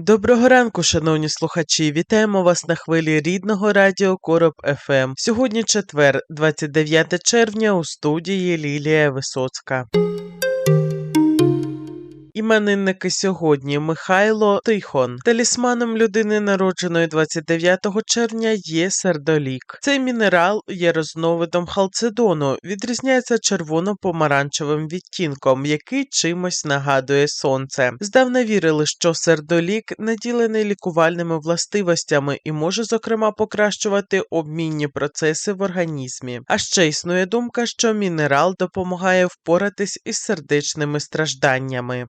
Доброго ранку, шановні слухачі! Вітаємо вас на хвилі рідного радіо Короб ФМ. Сьогодні четвер, 29 червня, у студії Лілія Висоцька. Іменинники сьогодні Михайло Тихон. Талісманом людини, народженої 29 червня, є сердолік. Цей мінерал є розновидом халцедону, відрізняється червоно-помаранчевим відтінком, який чимось нагадує сонце. Здавна вірили, що сердолік наділений лікувальними властивостями і може, зокрема, покращувати обмінні процеси в організмі. А ще існує думка, що мінерал допомагає впоратись із сердечними стражданнями.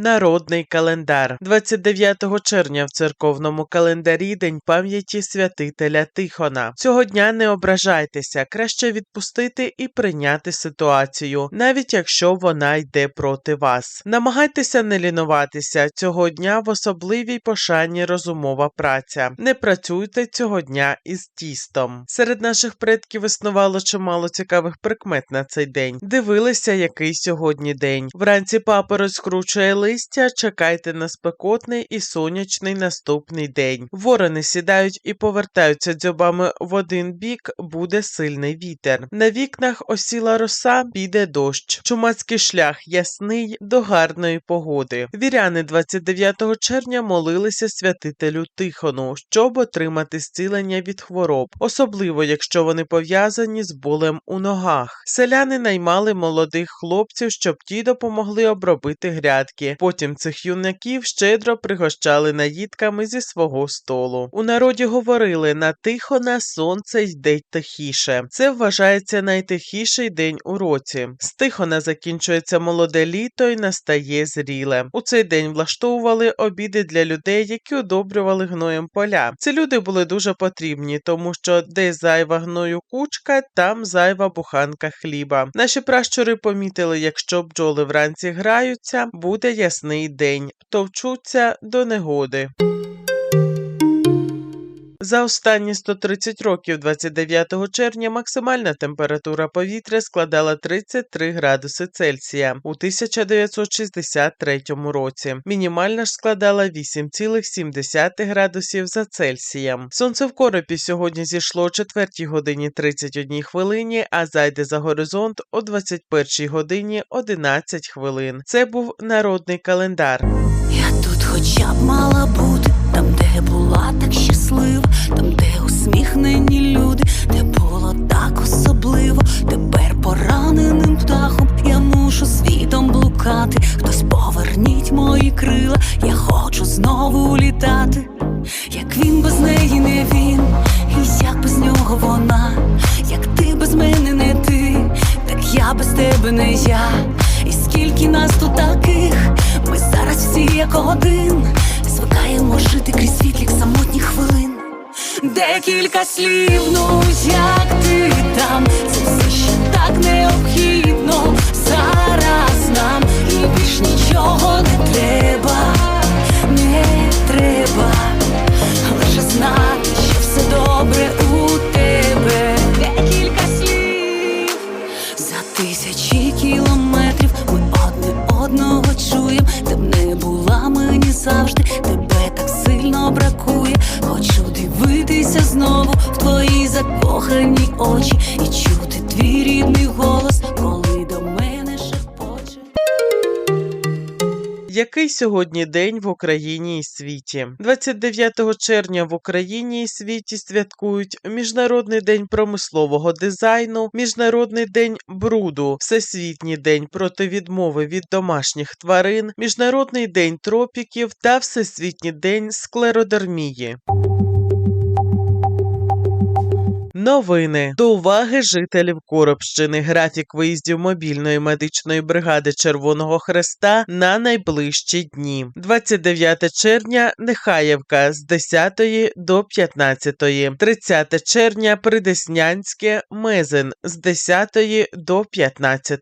Народний календар 29 червня в церковному календарі День пам'яті святителя Тихона. Цього дня не ображайтеся, краще відпустити і прийняти ситуацію, навіть якщо вона йде проти вас. Намагайтеся не лінуватися цього дня в особливій пошані розумова праця. Не працюйте цього дня із тістом. Серед наших предків існувало чимало цікавих прикмет на цей день. Дивилися, який сьогодні день. Вранці папороть скручує листя, чекайте на спекотний і сонячний наступний день. Ворони сідають і повертаються дзьобами в один бік, буде сильний вітер. На вікнах осіла роса, піде дощ. Чумацький шлях ясний до гарної погоди. Віряни 29 червня молилися святителю Тихону, щоб отримати зцілення від хвороб, особливо якщо вони пов'язані з болем у ногах. Селяни наймали молодих хлопців, щоб ті допомогли обробити грядки. Потім цих юнаків щедро пригощали наїдками зі свого столу. У народі говорили на Тихона сонце йде тихіше. Це вважається найтихіший день у році. З Тихона закінчується молоде літо і настає зріле. У цей день влаштовували обіди для людей, які одобрювали гноєм поля. Ці люди були дуже потрібні, тому що де зайва гною кучка, там зайва буханка хліба. Наші пращури помітили, якщо бджоли вранці граються, буде ясний день, товчуться до негоди. За останні 130 років 29 червня максимальна температура повітря складала 33 градуси Цельсія у 1963 році. Мінімальна ж складала 8,7 градусів за Цельсієм. Сонце в коропі сьогодні зійшло о 4 годині 31 хвилині, а зайде за горизонт о 21 годині 11 хвилин. Це був народний календар. Я тут хоча б мала бути, там, де була так щаслива, там, де усміхнені люди, де було так особливо, тепер пораненим птахом я мушу світом блукати. Хтось поверніть мої крила, я хочу знову літати. Як він без неї не він, і як без нього вона, як ти без мене не ти, так я без тебе не я. І скільки нас тут таких, ми зараз всі як один, звикаємо жити крізь світлік самотніх хвилин. Декілька слів, ну як ти там, це все ще так необхідно. Зараз нам, і більш нічого не треба, не треба, лише знати, що все добре у тебе. Декілька слів. За тисячі кілометрів ми одне одного чуєм, де б не була мені завжди, дивитися знову в твої закохані очі і чути твій рідний голос, коли до мене шепоче. Який сьогодні день в Україні і світі? 29 червня в Україні і світі святкують Міжнародний день промислового дизайну, Міжнародний день бруду, Всесвітній день проти відмови від домашніх тварин, Міжнародний день тропіків та Всесвітній день склеродермії. Новини до уваги жителів Коробщини. Графік виїздів мобільної медичної бригади Червоного Хреста на найближчі дні. 29 червня Нехаєвка з 10 до 15, 30 червня Придеснянське Мезен з 10 до 15.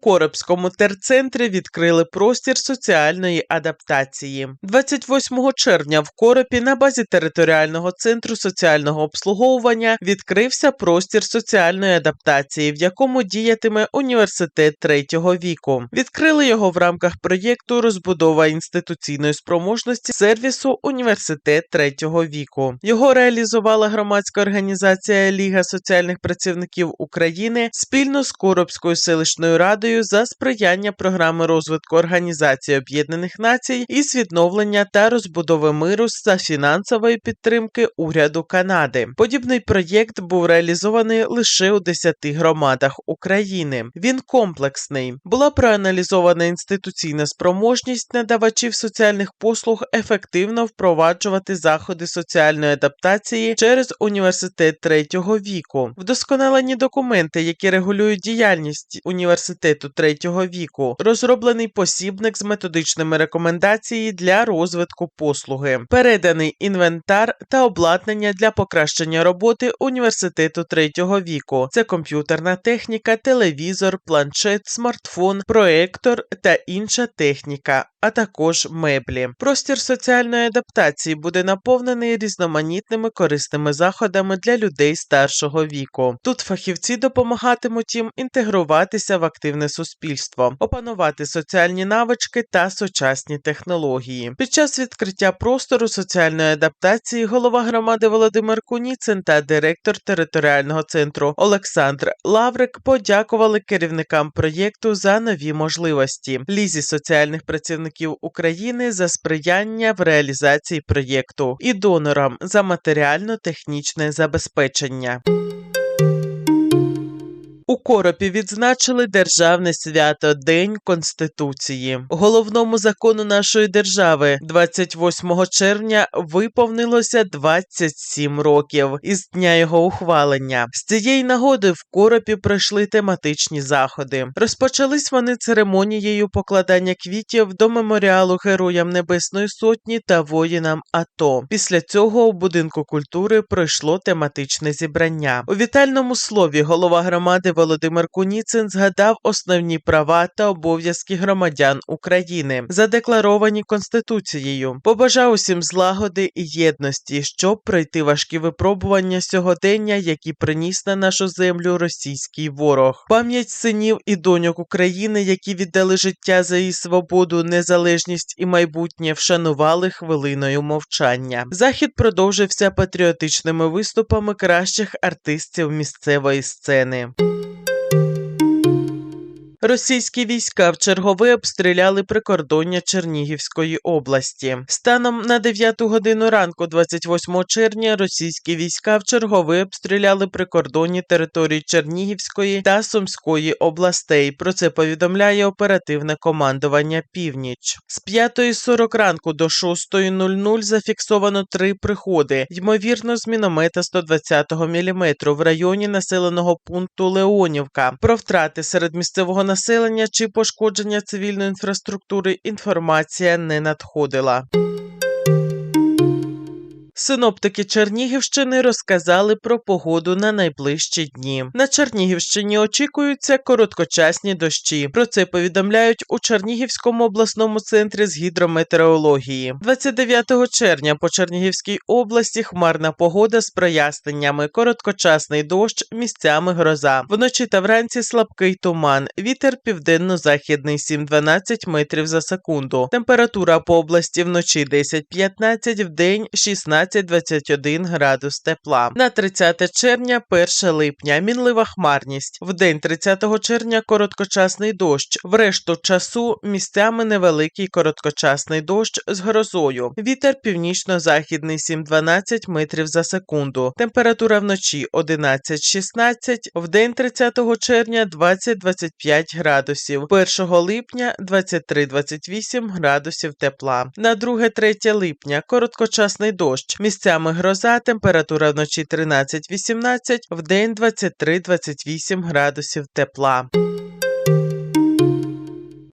У Коробському терцентрі відкрили простір соціальної адаптації. 28 червня в Коропі на базі територіального центру соціального обслуговування відкрився простір соціальної адаптації, в якому діятиме університет третього віку. Відкрили його в рамках проєкту розбудова інституційної спроможності сервісу університет третього віку. Його реалізувала громадська організація Ліга соціальних працівників України спільно з Коробською селищною радою за сприяння програми розвитку Організації Об'єднаних Націй із відновлення та розбудови миру за фінансової підтримки уряду Канади. Подібний проєкт був реалізований лише у 10 громадах України. Він комплексний. Була проаналізована інституційна спроможність надавачів соціальних послуг ефективно впроваджувати заходи соціальної адаптації через університет третього віку, вдосконалені документи, які регулюють діяльність університету третього віку, розроблений посібник з методичними рекомендаціями для розвитку послуги, переданий інвентар та обладнання для покращення роботи університету третього віку. Це комп'ютерна техніка, телевізор, планшет, смартфон, проектор та інша техніка. А також меблі. Простір соціальної адаптації буде наповнений різноманітними корисними заходами для людей старшого віку. Тут фахівці допомагатимуть їм інтегруватися в активне суспільство, опанувати соціальні навички та сучасні технології. Під час відкриття простору соціальної адаптації голова громади Володимир Куніцин та директор територіального центру Олександр Лаврик подякували керівникам проєкту за нові можливості. Лізі соціальних працівників України за сприяння в реалізації проєкту і донорам за матеріально-технічне забезпечення. У Коропі відзначили державне свято День Конституції. Головному закону нашої держави 28 червня виповнилося 27 років із дня його ухвалення. З цієї нагоди в Коропі пройшли тематичні заходи. Розпочались вони церемонією покладання квітів до меморіалу Героям Небесної Сотні та воїнам АТО. Після цього у будинку культури пройшло тематичне зібрання. У вітальному слові голова громади Володимир Куніцин згадав основні права та обов'язки громадян України, задекларовані Конституцією. Побажав усім злагоди і єдності, щоб пройти важкі випробування сьогодення, які приніс на нашу землю російський ворог. Пам'ять синів і доньок України, які віддали життя за її свободу, незалежність і майбутнє, вшанували хвилиною мовчання. Захід продовжився патріотичними виступами кращих артистів місцевої сцени. Російські війська в чергове обстріляли прикордоння Чернігівської області. Станом на 9 годину ранку, 28 червня, російські війська в чергове обстріляли прикордонні території Чернігівської та Сумської областей. Про це повідомляє оперативне командування Північ. З 5.40 ранку до 6.00 зафіксовано три приходи, ймовірно, з міномета 120 мм в районі населеного пункту Леонівка. Про втрати серед місцевого населення чи пошкодження цивільної інфраструктури інформація не надходила. Синоптики Чернігівщини розказали про погоду на найближчі дні. На Чернігівщині очікуються короткочасні дощі. Про це повідомляють у Чернігівському обласному центрі з гідрометеорології. 29 червня по Чернігівській області хмарна погода з проясненнями, короткочасний дощ, місцями гроза. Вночі та вранці слабкий туман. Вітер південно-західний 7-12 метрів за секунду. Температура по області вночі 10-15, вдень 16 20-21 градус тепла. На 30 червня, 1 липня, мінлива хмарність. В день 30 червня короткочасний дощ. В решту часу місцями невеликий короткочасний дощ з грозою. Вітер північно-західний 7-12 метрів за секунду. Температура вночі 11-16, в день 30 червня 20-25 градусів. 1 липня 23-28 градусів тепла. На 2-3 липня короткочасний дощ Місцями гроза, температура вночі 13-18, вдень 23-28 градусів тепла.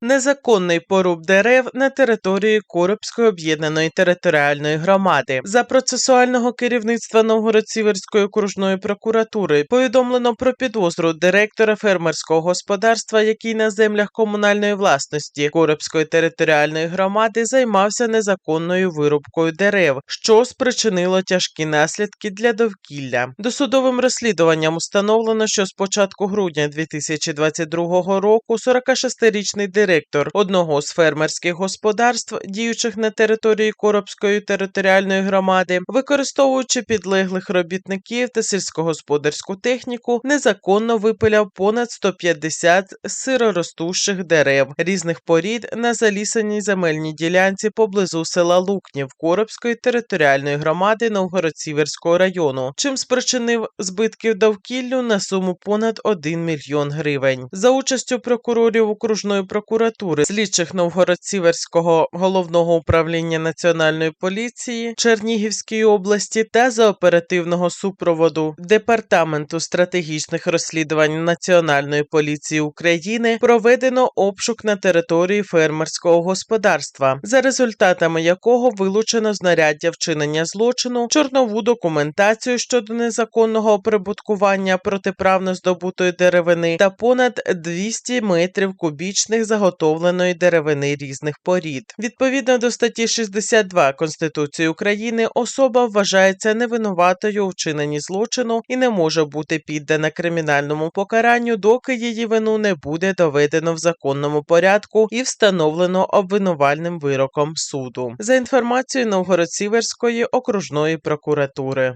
Незаконний поруб дерев на території Коробської об'єднаної територіальної громади за процесуального керівництва Новгород-Сіверської окружної прокуратури повідомлено про підозру директора фермерського господарства, який на землях комунальної власності Коробської територіальної громади займався незаконною вирубкою дерев, що спричинило тяжкі наслідки для довкілля. Досудовим розслідуванням установлено, що з початку грудня 2022 року 46-річний директор одного з фермерських господарств, діючих на території Коробської територіальної громади, використовуючи підлеглих робітників та сільськогосподарську техніку, незаконно випиляв понад 150 сироростущих дерев різних порід на залісаній земельній ділянці поблизу села Лукнів Коробської територіальної громади Новгород-Сіверського району, чим спричинив збитків довкіллю на суму понад 1 мільйон гривень. За участю прокурорів окружної прокуратури, слідчих Новгород-Сіверського головного управління національної поліції Чернігівської області та за оперативного супроводу департаменту стратегічних розслідувань Національної поліції України проведено обшук на території фермерського господарства, за результатами якого вилучено знаряддя вчинення злочину, чорнову документацію щодо незаконного оприбуткування протиправно здобутої деревини та понад 200 метрів кубічних заготовленої деревини різних порід. Відповідно до статті 62 Конституції України, особа вважається невинуватою у вчиненні злочину і не може бути піддана кримінальному покаранню, доки її вину не буде доведено в законному порядку і встановлено обвинувальним вироком суду. За інформацією Новгород-Сіверської окружної прокуратури.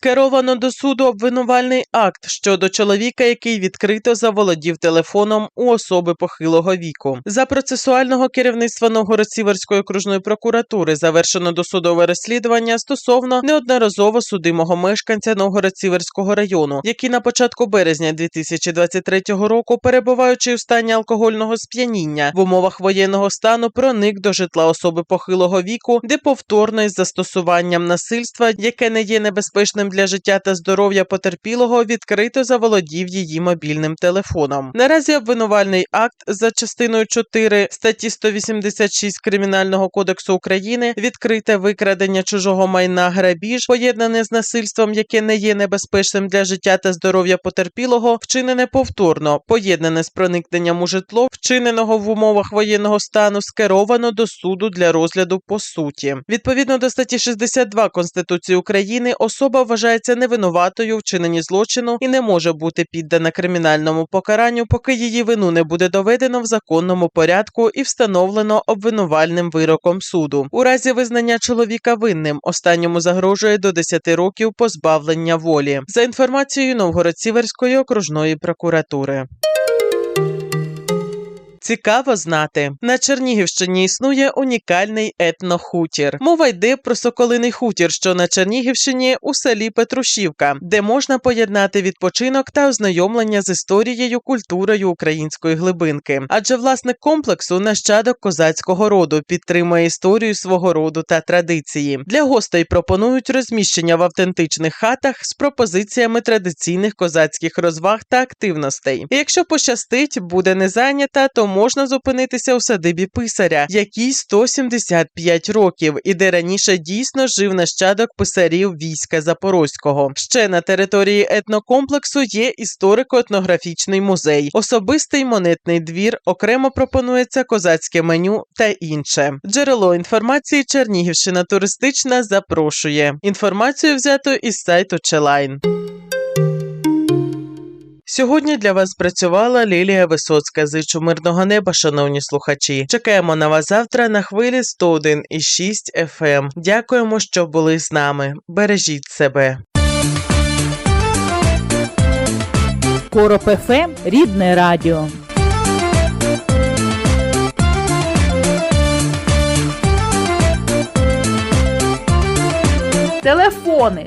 Скеровано до суду обвинувальний акт щодо чоловіка, який відкрито заволодів телефоном у особи похилого віку. За процесуального керівництва Новгород-Сіверської окружної прокуратури завершено досудове розслідування стосовно неодноразово судимого мешканця Новгород-Сіверського району, який на початку березня 2023 року, перебуваючи у стані алкогольного сп'яніння в умовах воєнного стану, проник до житла особи похилого віку, де повторно із застосуванням насильства, яке не є небезпечним для життя та здоров'я потерпілого, відкрито заволодів її мобільним телефоном. Наразі обвинувальний акт за частиною 4 статті 186 Кримінального кодексу України відкрите викрадення чужого майна грабіж, поєднане з насильством, яке не є небезпечним для життя та здоров'я потерпілого, вчинене повторно, поєднане з проникненням у житло, вчиненого в умовах воєнного стану, скеровано до суду для розгляду по суті. Відповідно до статті 62 Конституції України, особа вважається невинуватою у вчиненні злочину і не може бути піддана кримінальному покаранню, поки її вину не буде доведено в законному порядку і встановлено обвинувальним вироком суду. У разі визнання чоловіка винним останньому загрожує до 10 років позбавлення волі. За інформацією Новгород-Сіверської окружної прокуратури. Цікаво знати, на Чернігівщині існує унікальний етнохутір. Мова йде про соколиний хутір, що на Чернігівщині у селі Петрушівка, де можна поєднати відпочинок та ознайомлення з історією, культурою української глибинки. Адже власник комплексу нащадок козацького роду підтримує історію свого роду та традиції. Для гостей пропонують розміщення в автентичних хатах з пропозиціями традиційних козацьких розваг та активностей. І якщо пощастить, буде не зайнята, то можна зупинитися у садибі писаря, якій 175 років, і де раніше дійсно жив нащадок писарів війська Запорозького. Ще на території етнокомплексу є історико-етнографічний музей, особистий монетний двір, окремо пропонується козацьке меню та інше. Джерело інформації Чернігівщина туристична запрошує. Інформацію взято із сайту Челайн. Сьогодні для вас працювала Лілія Висоцька. Зичу мирного неба, шановні слухачі. Чекаємо на вас завтра на хвилі 101,6 FM. Дякуємо, що були з нами. Бережіть себе. Короб ФМ – рідне радіо. Телефони